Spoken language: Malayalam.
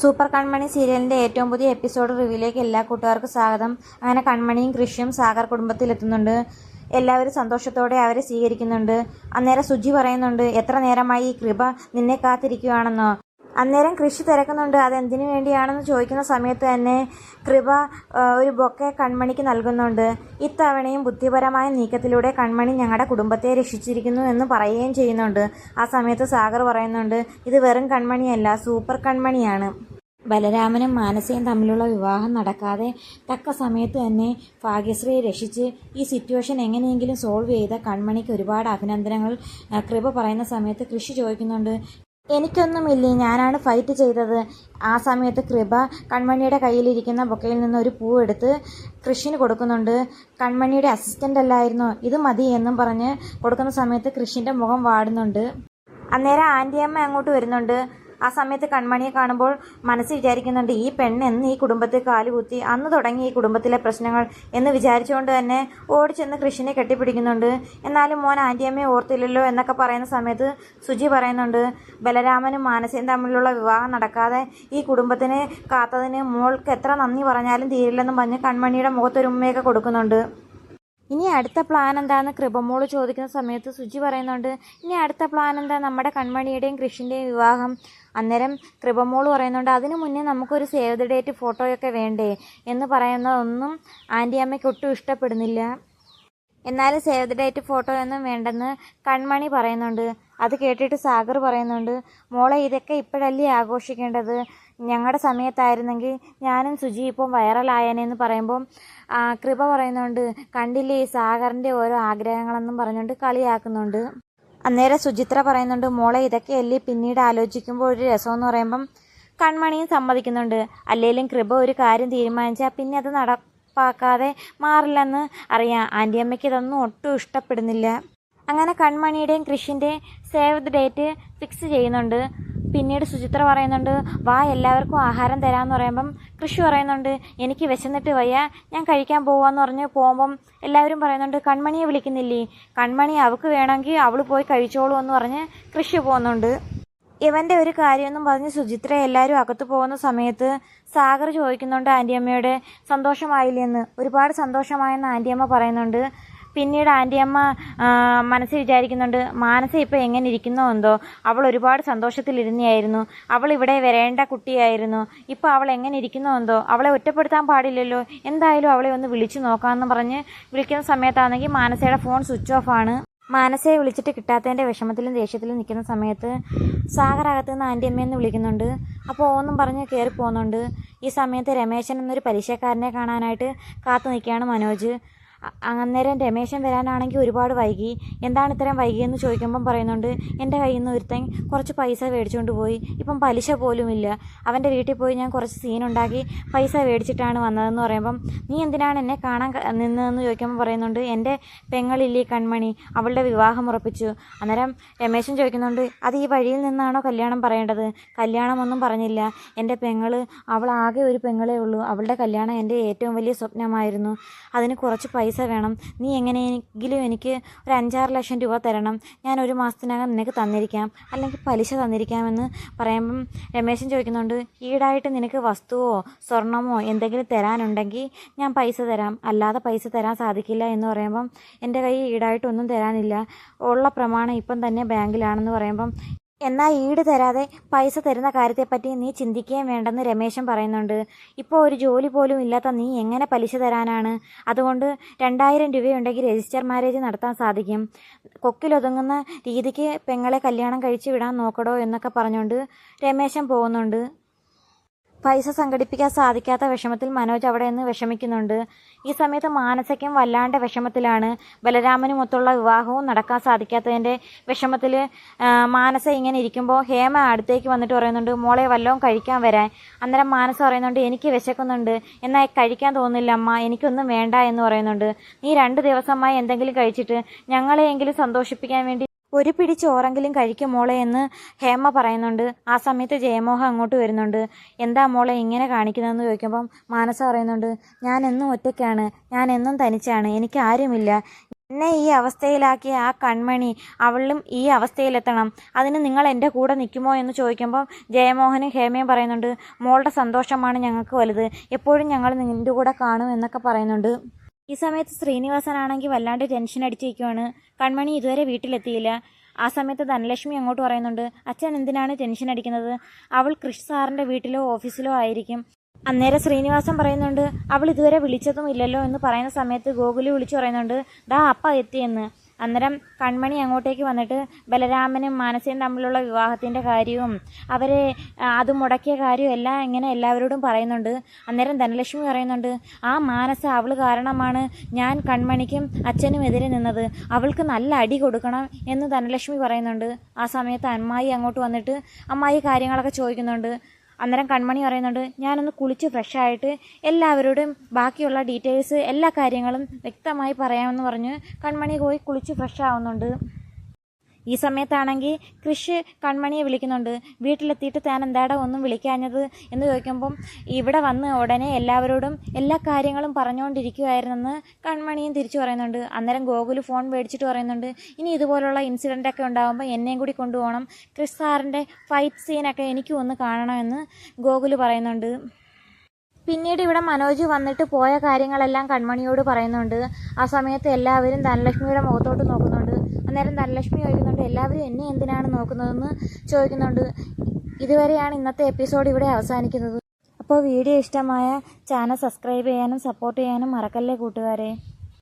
സൂപ്പർ കൺമണി സീരിയലിന്റെ ഏറ്റവും പുതിയ എപ്പിസോഡ് റിവ്യൂയിലേക്ക് എല്ലാ കൂട്ടുകാർക്കും സ്വാഗതം. അങ്ങനെ കൺമണിയും കൃഷിയും സാഗർ കുടുംബത്തിലെത്തുന്നുണ്ട് എല്ലാവരും സന്തോഷത്തോടെ അവരെ സ്വീകരിക്കുന്നുണ്ട്. അന്നേരം സുജി പറയുന്നുണ്ട് എത്ര നേരമായി ഈ കൃപ നിന്നെ കാത്തിരിക്കുകയാണെന്നോ അന്നേരം കൃഷി തിരക്കുന്നുണ്ട്. അതെന്തിനു വേണ്ടിയാണെന്ന് ചോദിക്കുന്ന സമയത്ത് തന്നെ കൃപ ഒരു ബൊക്കെ കൺമണിക്ക് നൽകുന്നുണ്ട്. ഇത്തവണയും ബുദ്ധിപരമായ നീക്കത്തിലൂടെ കൺമണി ഞങ്ങളുടെ കുടുംബത്തെ രക്ഷിച്ചിരിക്കുന്നു എന്ന് പറയുകയും ചെയ്യുന്നുണ്ട്. ആ സമയത്ത് സാഗർ പറയുന്നുണ്ട് ഇത് വെറും കൺമണിയല്ല സൂപ്പർ കൺമണിയാണ്. ബലരാമനും മാനസയും തമ്മിലുള്ള വിവാഹം നടക്കാതെ തക്ക സമയത്ത് തന്നെ ഭാഗ്യശ്രീയെ രക്ഷിച്ച് ഈ സിറ്റുവേഷൻ എങ്ങനെയെങ്കിലും സോൾവ് ചെയ്ത കൺമണിക്ക് ഒരുപാട് അഭിനന്ദനങ്ങൾ. കൃപ പറയുന്ന സമയത്ത് കൃഷി ചോദിക്കുന്നുണ്ട് എനിക്കൊന്നുമില്ലേ ഞാനാണ് ഫൈറ്റ് ചെയ്തത്. ആ സമയത്ത് കൃപ കൺമണിയുടെ കയ്യിലിരിക്കുന്ന ബൊക്കയിൽ നിന്ന് ഒരു പൂ എടുത്ത് കൃഷിന് കൊടുക്കുന്നുണ്ട്. കൺമണിയുടെ അസിസ്റ്റന്റ് അല്ലായിരുന്നോ. ഇത് മതി എന്നും പറഞ്ഞ് കൊടുക്കുന്ന സമയത്ത് കൃഷിന്റെ മുഖം വാടുന്നുണ്ട്. അന്നേരം ആന്റിയമ്മ അങ്ങോട്ട് വരുന്നുണ്ട്. ആ സമയത്ത് കൺമണിയെ കാണുമ്പോൾ മനസ്സ് വിചാരിക്കുന്നുണ്ട് ഈ പെണ്ണ് എന്ന് ഈ കുടുംബത്തെ കാലുകുത്തി അന്ന് തുടങ്ങി ഈ കുടുംബത്തിലെ പ്രശ്നങ്ങൾ എന്ന് വിചാരിച്ചുകൊണ്ട് തന്നെ ഓടിച്ചെന്ന് കൃഷിനെ കെട്ടിപ്പിടിക്കുന്നുണ്ട്. എന്നാലും മോൻ ആന്റിയമ്മയെ ഓർത്തില്ലല്ലോ എന്നൊക്കെ പറയുന്ന സമയത്ത് സുജി പറയുന്നുണ്ട് ബലരാമനും മാനസയും തമ്മിലുള്ള വിവാഹം നടക്കാതെ ഈ കുടുംബത്തിനെ കാത്തതിന് മോൾക്ക് എത്ര നന്ദി പറഞ്ഞാലും തീരില്ലെന്നും പറഞ്ഞ് കൺമണിയുടെ മുഖത്തൊരു ഉമ്മയൊക്കെ കൊടുക്കുന്നുണ്ട്. ഇനി അടുത്ത പ്ലാൻ എന്താന്ന് കൃപമോൾ ചോദിക്കുന്ന സമയത്ത് സുജി പറയുന്നുണ്ട് ഇനി അടുത്ത പ്ലാൻ എന്താ? നമ്മുടെ കൺമണിയുടെയും കൃഷിന്റെയും വിവാഹം. അന്നേരം കൃപമോൾ പറയുന്നുണ്ട് അതിനു മുന്നേ നമുക്കൊരു സേവ് ദ ഡേറ്റ് ഫോട്ടോയൊക്കെ വേണ്ടേ? എന്ന് പറയുന്നതൊന്നും ആന്റി അമ്മയ്ക്ക് ഒട്ടും ഇഷ്ടപ്പെടുന്നില്ല. എന്നാലും സേവ് ദ ഡേറ്റ് ഫോട്ടോ ഒന്നും വേണ്ടെന്ന് കൺമണി പറയുന്നുണ്ട്. അത് കേട്ടിട്ട് സാഗർ പറയുന്നുണ്ട് മോളെ ഇതൊക്കെ ഇപ്പോഴല്ലേ ആഘോഷിക്കേണ്ടത്? ഞങ്ങളുടെ സമയത്തായിരുന്നെങ്കിൽ ഞാനും സുജി ഇപ്പം വൈറലായനെന്ന് പറയുമ്പം കൃപ പറയുന്നുണ്ട് കണ്ടില്ലേ ഈ സാഗറിന്റെ ഓരോ ആഗ്രഹങ്ങളെന്നും പറഞ്ഞുകൊണ്ട് കളിയാക്കുന്നുണ്ട്. അന്നേരം സുചിത്ര പറയുന്നുണ്ട് മോളെ ഇതൊക്കെയല്ലേ പിന്നീട് ആലോചിക്കുമ്പോൾ ഒരു രസമെന്ന് പറയുമ്പം കൺമണിയും സമ്മതിക്കുന്നുണ്ട്. അല്ലെങ്കിലും കൃപ ഒരു കാര്യം തീരുമാനിച്ചാൽ പിന്നെ അത് നടപ്പാക്കാതെ മാറില്ലെന്ന് അറിയാം. ആന്റിയമ്മയ്ക്ക് ഇതൊന്നും ഒട്ടും ഇഷ്ടപ്പെടുന്നില്ല. അങ്ങനെ കൺമണിയുടെയും കൃഷിന്റെയും സേവ് ദ ഡേറ്റ് ഫിക്സ് ചെയ്യുന്നുണ്ട് പിന്നീട് സുചിത്ര പറയുന്നുണ്ട് വാ എല്ലാവർക്കും ആഹാരം തരാമെന്ന് പറയുമ്പം കൃഷി പറയുന്നുണ്ട് എനിക്ക് വിശന്നിട്ട് വയ്യ ഞാൻ കഴിക്കാൻ പോവാന്ന് പറഞ്ഞ് പോകുമ്പം എല്ലാവരും പറയുന്നുണ്ട് കൺമണിയെ വിളിക്കുന്നില്ലേ? കൺമണി അവൾക്ക് വേണമെങ്കിൽ അവൾ പോയി കഴിച്ചോളൂ എന്ന് പറഞ്ഞ് കൃഷി പോകുന്നുണ്ട്. ഇവന്റെ ഒരു കാര്യമെന്നും പറഞ്ഞ് സുചിത്ര എല്ലാവരും അകത്ത് പോകുന്ന സമയത്ത് സാഗർ ചോദിക്കുന്നുണ്ട് ആന്റിയമ്മയുടെ സന്തോഷമായില്ലെന്ന് ഒരുപാട് സന്തോഷമായെന്ന് ആന്റിയമ്മ പറയുന്നുണ്ട്. പിന്നീട് ആന്റിയമ്മ മനസ്സിൽ വിചാരിക്കുന്നുണ്ട് മാനസ ഇപ്പോൾ എങ്ങനെ ഇരിക്കുന്നോ എന്തോ? അവൾ ഒരുപാട് സന്തോഷത്തിലിരുന്നെയായിരുന്നു. അവൾ ഇവിടെ വരേണ്ട കുട്ടിയായിരുന്നു. ഇപ്പോൾ അവൾ എങ്ങനെ ഇരിക്കുന്നോ എന്തോ? അവളെ ഒറ്റപ്പെടുത്താൻ പാടില്ലല്ലോ. എന്തായാലും അവളെ ഒന്ന് വിളിച്ചു നോക്കാമെന്ന് പറഞ്ഞ് വിളിക്കുന്ന സമയത്താണെങ്കിൽ മാനസയുടെ ഫോൺ സ്വിച്ച് ഓഫ് ആണ്. മാനസയെ വിളിച്ചിട്ട് കിട്ടാത്തതിന്റെ വിഷമത്തിലും ദേഷ്യത്തിലും നിൽക്കുന്ന സമയത്ത് സാഗറകത്ത് നിന്ന് ആന്റി അമ്മയെന്ന് വിളിക്കുന്നുണ്ട്. അപ്പോൾ ഓന്നും പറഞ്ഞ് കയറി പോകുന്നുണ്ട് ഈ സമയത്ത് രമേശൻ എന്നൊരു പരീക്ഷക്കാരനെ കാണാനായിട്ട് കാത്തു നിൽക്കുകയാണ് മനോജ്. അന്നേരം രമേശൻ വരാനാണെങ്കിൽ ഒരുപാട് വൈകി. എന്താണ് ഇത്രയും വൈകിയെന്ന് ചോദിക്കുമ്പം പറയുന്നുണ്ട് എന്റെ കയ്യിൽ നിന്ന് ഒരുത്തൻ കുറച്ച് പൈസ മേടിച്ചുകൊണ്ട് പോയി. ഇപ്പം പലിശ പോലും ഇല്ല. അവന്റെ വീട്ടിൽ പോയി ഞാൻ കുറച്ച് സീനുണ്ടാക്കി പൈസ മേടിച്ചിട്ടാണ് വന്നതെന്ന് പറയുമ്പം നീ എന്തിനാണ് എന്നെ കാണാൻ നിന്നതെന്ന് ചോദിക്കുമ്പോൾ പറയുന്നുണ്ട് എന്റെ പെങ്ങളില്ലേ കൺമണി അവളുടെ വിവാഹം ഉറപ്പിച്ചു. അന്നേരം രമേശൻ ചോദിക്കുന്നുണ്ട് അത് ഈ വഴിയിൽ നിന്നാണോ കല്യാണം പറയേണ്ടത്? കല്യാണമൊന്നും പറഞ്ഞില്ല. എന്റെ പെങ്ങൾ അവളാകെ ഒരു പെങ്ങളേ ഉള്ളൂ. അവളുടെ കല്യാണം എന്റെ ഏറ്റവും വലിയ സ്വപ്നമായിരുന്നു. അതിന് കുറച്ച് പൈസ വേണം. നീ എങ്ങനെയെങ്കിലും എനിക്ക് ഒരു അഞ്ചാറ് ലക്ഷം രൂപ തരണം. ഞാൻ ഒരു മാസത്തിനകം നിനക്ക് തന്നിരിക്കാം. അല്ലെങ്കിൽ പലിശ തന്നിരിക്കാമെന്ന് പറയുമ്പം രമേശൻ ചോദിക്കുന്നുണ്ട് ഈടായിട്ട് നിനക്ക് വസ്തുവോ സ്വർണമോ എന്തെങ്കിലും തരാനുണ്ടെങ്കിൽ ഞാൻ പൈസ തരാം. അല്ലാതെ പൈസ തരാൻ സാധിക്കില്ല എന്ന് പറയുമ്പം എന്റെ കയ്യിൽ ഈടായിട്ടൊന്നും തരാനില്ല. ഉള്ള പ്രമാണം ഇപ്പം തന്നെ ബാങ്കിലാണെന്ന് പറയുമ്പം എന്നാൽ ഈട് തരാതെ പൈസ തരുന്ന കാര്യത്തെപ്പറ്റി നീ ചിന്തിക്കുകയും വേണ്ടെന്ന് രമേശൻ പറയുന്നുണ്ട്. ഇപ്പോൾ ഒരു ജോലി പോലും ഇല്ലാത്ത നീ എങ്ങനെ പലിശ തരാനാണ്? അതുകൊണ്ട് രണ്ടായിരം രൂപയുണ്ടെങ്കിൽ രജിസ്റ്റർ മാരേജ് നടത്താൻ സാധിക്കും. കൊക്കിലൊതുങ്ങുന്ന രീതിക്ക് പെങ്ങളെ കല്യാണം കഴിച്ചു വിടാൻ നോക്കടോ എന്നൊക്കെ പറഞ്ഞുകൊണ്ട് രമേശൻ പോകുന്നുണ്ട്. പൈസ സംഘടിപ്പിക്കാൻ സാധിക്കാത്ത വിഷമത്തിൽ മനോജ് അവിടെ നിന്ന് വിഷമിക്കുന്നുണ്ട്. ഈ സമയത്ത് മാനസയ്ക്കും വല്ലാണ്ട് വിഷമത്തിലാണ്. ബലരാമനുമൊത്തുള്ള വിവാഹവും നടക്കാൻ സാധിക്കാത്തതിന്റെ വിഷമത്തിൽ മാനസ ഇങ്ങനെ ഇരിക്കുമ്പോൾ ഹേമ അടുത്തേക്ക് വന്നിട്ട് പറയുന്നുണ്ട് മോളെ വല്ലതും കഴിക്കാൻ വരാൻ. അന്നേരം മാനസ പറയുന്നുണ്ട് എനിക്ക് വിശക്കുന്നുണ്ട്. എന്നാൽ കഴിക്കാൻ തോന്നുന്നില്ല അമ്മ എനിക്കൊന്നും വേണ്ട എന്ന് പറയുന്നുണ്ട്. നീ രണ്ട് ദിവസമായി എന്തെങ്കിലും കഴിച്ചിട്ട് ഞങ്ങളെയെങ്കിലും സന്തോഷിപ്പിക്കാൻ വേണ്ടി ഒരു പിടി ചോറെങ്കിലും കഴിക്കും മോളെ എന്ന് ഹേമ പറയുന്നുണ്ട്. ആ സമയത്ത് ജയമോഹൻ അങ്ങോട്ട് വരുന്നുണ്ട്. എന്താ മോളെ ഇങ്ങനെ കാണിക്കുന്നതെന്ന് ചോദിക്കുമ്പം മാനസ പറയുന്നുണ്ട് ഞാൻ എന്നും ഒറ്റയ്ക്കാണ്. ഞാൻ എന്നും തനിച്ചാണ്. എനിക്ക് ആരുമില്ല. എന്നെ ഈ അവസ്ഥയിലാക്കിയ ആ കൺമണി അവളും ഈ അവസ്ഥയിലെത്തണം. അതിന് നിങ്ങൾ എന്റെ കൂടെ നിൽക്കുമോ എന്ന് ചോദിക്കുമ്പോൾ ജയമോഹനും ഹേമയും പറയുന്നുണ്ട് മോളുടെ സന്തോഷമാണ് ഞങ്ങൾക്ക് വലുത്. എപ്പോഴും ഞങ്ങൾ നിന്റെ കൂടെ കാണും എന്നൊക്കെ പറയുന്നുണ്ട്. ഈ സമയത്ത് ശ്രീനിവാസനാണെങ്കിൽ വല്ലാണ്ട് ടെൻഷൻ അടിച്ചിരിക്കുവാണ്. കൺമണി ഇതുവരെ വീട്ടിലെത്തിയില്ല. ആ സമയത്ത് ധനലക്ഷ്മി അങ്ങോട്ട് പറയുന്നുണ്ട് അച്ഛൻ എന്തിനാണ് ടെൻഷൻ അടിക്കുന്നത്? അവൾ കൃഷി സാറിന്റെ വീട്ടിലോ ഓഫീസിലോ ആയിരിക്കും. അന്നേരം ശ്രീനിവാസൻ പറയുന്നുണ്ട് അവൾ ഇതുവരെ വിളിച്ചതും ഇല്ലല്ലോ എന്ന് പറയുന്ന സമയത്ത് ഗോകുലി വിളിച്ചു പറയുന്നുണ്ട് ദാ അപ്പ എത്തിയെന്ന്. അന്നേരം കൺമണി അങ്ങോട്ടേക്ക് വന്നിട്ട് ബലരാമനും മാനസയും തമ്മിലുള്ള വിവാഹത്തിന്റെ കാര്യവും അവരെ അത് മുടക്കിയ കാര്യവും എല്ലാം ഇങ്ങനെ എല്ലാവരോടും പറയുന്നുണ്ട്. അന്നേരം ധനലക്ഷ്മി പറയുന്നുണ്ട് ആ മാനസ അവൾ കാരണമാണ് ഞാൻ കൺമണിക്കും അച്ഛനും എതിരെ നിന്നത്. അവൾക്ക് നല്ല അടി കൊടുക്കണം എന്ന് ധനലക്ഷ്മി പറയുന്നുണ്ട്. ആ സമയത്ത് അമ്മായി അങ്ങോട്ട് വന്നിട്ട് അമ്മായി കാര്യങ്ങളൊക്കെ ചോദിക്കുന്നുണ്ട്. അന്നേരം കൺമണി പറയുന്നുണ്ട് ഞാനൊന്ന് കുളിച്ച് ഫ്രഷായിട്ട് എല്ലാവരോടും ബാക്കിയുള്ള ഡീറ്റെയിൽസ് എല്ലാ കാര്യങ്ങളും വ്യക്തമായി പറയാമെന്ന് പറഞ്ഞ് കൺമണി പോയി കുളിച്ച് ഫ്രഷ് ആവുന്നുണ്ട്. ഈ സമയത്താണെങ്കിൽ കൃഷി കൺമണിയെ വിളിക്കുന്നുണ്ട്. വീട്ടിലെത്തിയിട്ട് താൻ എന്താടാ ഒന്നും വിളിക്കാഞ്ഞത് എന്ന് ചോദിക്കുമ്പം ഇവിടെ വന്ന് ഉടനെ എല്ലാവരോടും എല്ലാ കാര്യങ്ങളും പറഞ്ഞുകൊണ്ടിരിക്കുമായിരുന്നെന്ന് കൺമണിയും തിരിച്ചു പറയുന്നുണ്ട്. അന്നേരം ഗോകുൽ ഫോൺ മേടിച്ചിട്ട് പറയുന്നുണ്ട് ഇനി ഇതുപോലുള്ള ഇൻസിഡന്റ് ഒക്കെ ഉണ്ടാകുമ്പോൾ എന്നെയും കൂടി കൊണ്ടുപോകണം. ക്രിസ് സാറിന്റെ ഫൈറ്റ് സീനൊക്കെ എനിക്കും ഒന്ന് കാണണമെന്ന് ഗോകുൽ പറയുന്നുണ്ട്. പിന്നീട് ഇവിടെ മനോജ് വന്നിട്ട് പോയ കാര്യങ്ങളെല്ലാം കൺമണിയോട് പറയുന്നുണ്ട്. ആ സമയത്ത് എല്ലാവരും ധനലക്ഷ്മിയുടെ മുഖത്തോട്ട് നോക്കുന്നുണ്ട്. അന്നേരം ധനലക്ഷ്മി ചോദിക്കുന്നുണ്ട് എല്ലാവരും എന്നെ എന്തിനാണ് നോക്കുന്നതെന്ന്? ചോദിക്കുന്നുണ്ട്. ഇതുവരെയാണ് ഇന്നത്തെ എപ്പിസോഡ് ഇവിടെ അവസാനിക്കുന്നത്. അപ്പോൾ വീഡിയോ ഇഷ്ടമായ ചാനൽ സബ്സ്ക്രൈബ് ചെയ്യാനും സപ്പോർട്ട് ചെയ്യാനും മറക്കല്ലേ കൂട്ടുകാരെ?